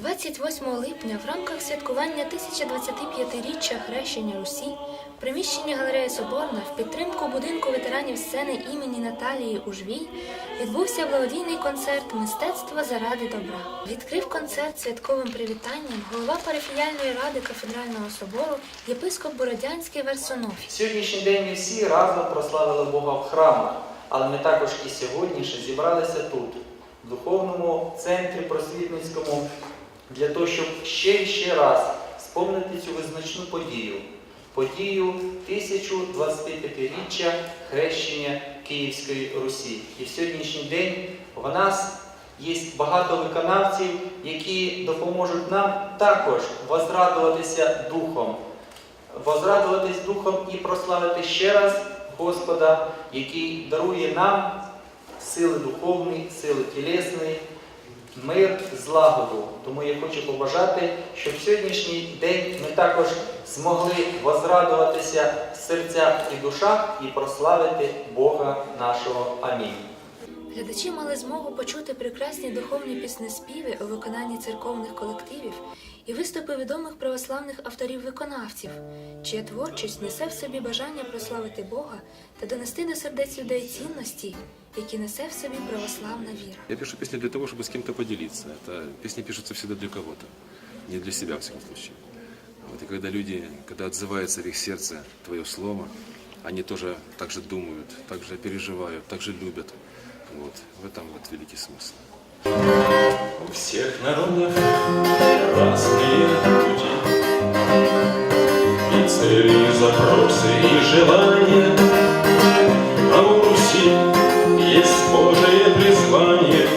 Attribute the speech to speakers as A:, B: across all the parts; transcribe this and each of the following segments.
A: 28 липня в рамках святкування 1025-річчя хрещення Русі в приміщенні галереї Соборна в підтримку будинку ветеранів сцени імені Наталії Ужвій відбувся благодійний концерт Мистецтво заради добра. Відкрив концерт святковим привітанням голова парафіяльної ради кафедрального собору єпископ Бородянський Варсонофій.
B: Сьогоднішній день ми всі разом прославили Бога в храмах, але ми також і сьогодні ще зібралися тут, в духовному центрі просвітницькому, для того, щоб ще і ще раз спомнити цю визначну подію. Подію 1025-річчя хрещення Київської Русі. І в сьогоднішній день в нас є багато виконавців, які допоможуть нам також возрадуватися духом возрадуватись духом і прославити ще раз Господа, який дарує нам сили духовні, сили тілесні, мир, злагоду. Тому я хочу побажати, щоб в сьогоднішній день ми також змогли возрадуватися в серцях і душах і прославити Бога нашого. Амінь.
A: Глядачі мали змогу почути прекрасні духовні піснеспіви у виконанні церковних колективів і виступи відомих православних авторів-виконавців, чия творчість несе в собі бажання прославити Бога та донести до сердець людей цінності, які несе в собі православна віра.
C: Я пишу песни для того, чтобы с кем-то поделиться. Это песни пишутся всегда для кого-то, не для себя, в всяком случае. Вот, и когда люди, когда отзывается в их сердце твое слово, они тоже так же думают, так же переживают, так же любят. Вот, в этом вот великий смысл.
D: У всех народов разные пути И цели, и запросы, и желания. А у Руси есть Божие призвание.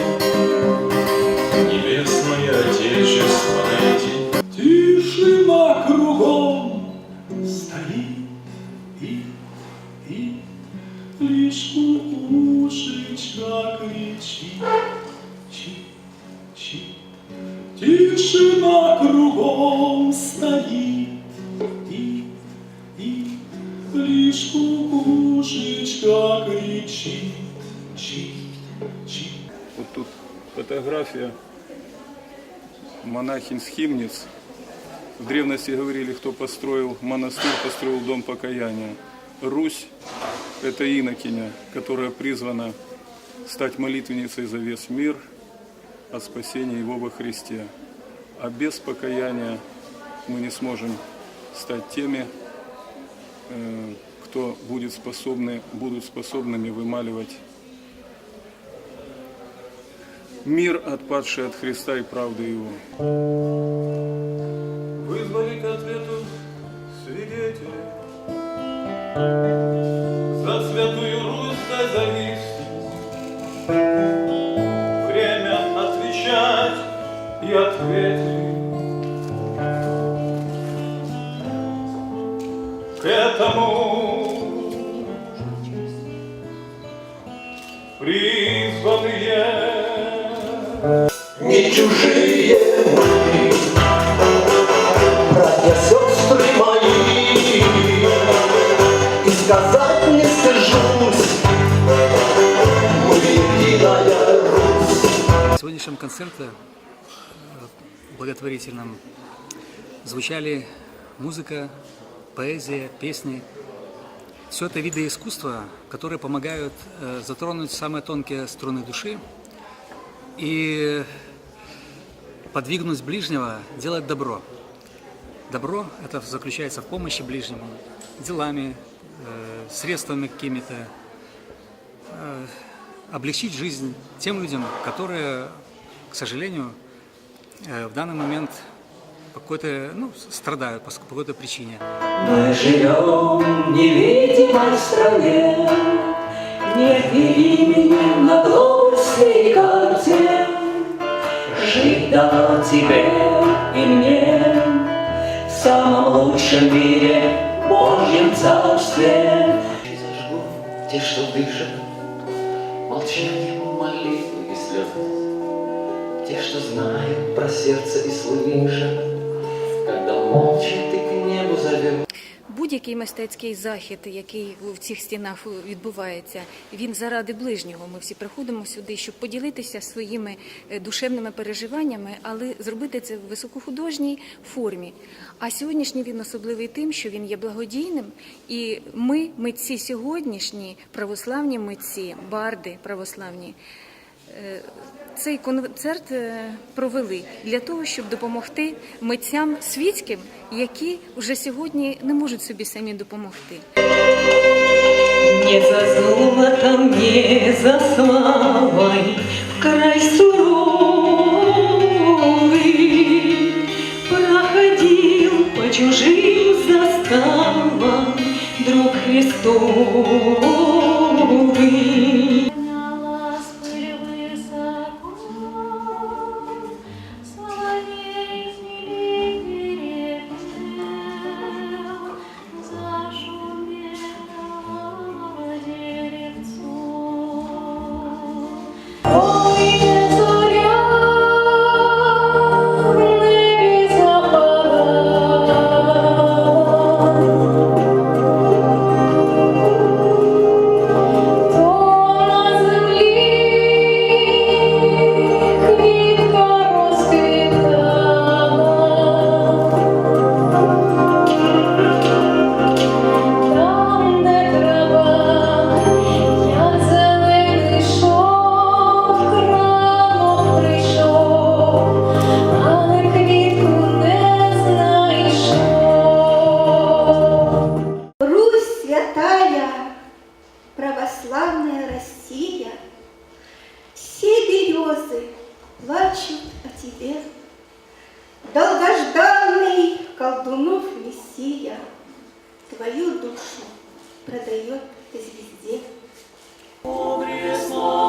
D: Небесное Отечество чи. Тишина кругом стоит, и, и лишь кукушечка кричит, чи, чи.
E: Вот тут фотография монахинь Схимниц. В древности говорили, кто построил монастырь, построил дом покаяния. Русь – это инокиня, которая призвана стать молитвенницей за весь мир о спасении его во Христе. А без покаяния мы не сможем стать теми, э, кто будет способны, будут способными вымаливать мир, отпадший от Христа и правды Его.
D: Вызвали к ответу свидетелей К этому призванные
F: не чужие мы, братья, сестры мои, и сказать не стыжусь, мы единая Русь.
G: В сегодняшнем концерте благотворительном звучали музыка, поэзия, песни. Все это виды искусства, которые помогают э, затронуть самые тонкие струны души и подвигнуть ближнего делать добро. Добро – это заключается в помощи ближнему, делами, э, средствами какими-то, э, облегчить жизнь тем людям, которые, к сожалению, в данный момент по какой-то, ну, страдают по какой-то причине.
H: Мы живем в невидимой стране, Нет ни имени на глобусной карте. Жить дано тебе и мне В самом лучшем мире, Божьем царстве.
F: Зажгу те, что дышат, молчанием молитвы и слез. Те, что знают про сердце и слышат, когда молча ты к небу зовешь.
I: будь-який мистецький захід, який в цих стінах відбувається, він заради ближнього. Ми всі приходимо сюди, щоб поділитися своїми е, душевними переживаннями, але зробити це в високохудожній формі. А сьогоднішній він особливий тим, що він є благодійним, і ми, митці сьогоднішні, православні митці, барди православні. Е, Цей концерт е, провели для того, щоб допомогти митцям світським, які вже сьогодні не можуть собі самі допомогти.
H: Не за золотом, не за славой в край суровый проходил по чужим заставам друг Христовый.
J: Твою душу продает звезде.
A: Духовно-просвітницький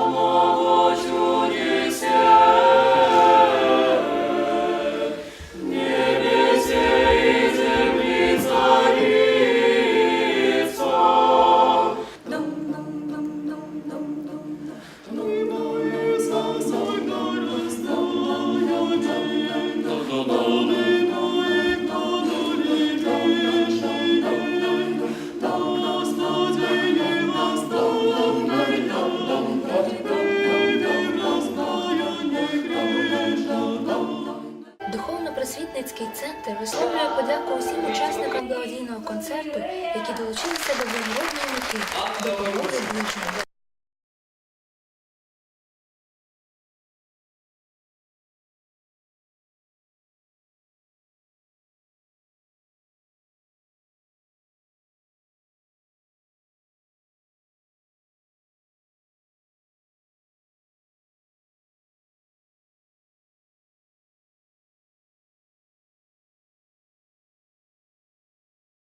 A: концерту, які долучилися до благородної мети допомоги ближньому.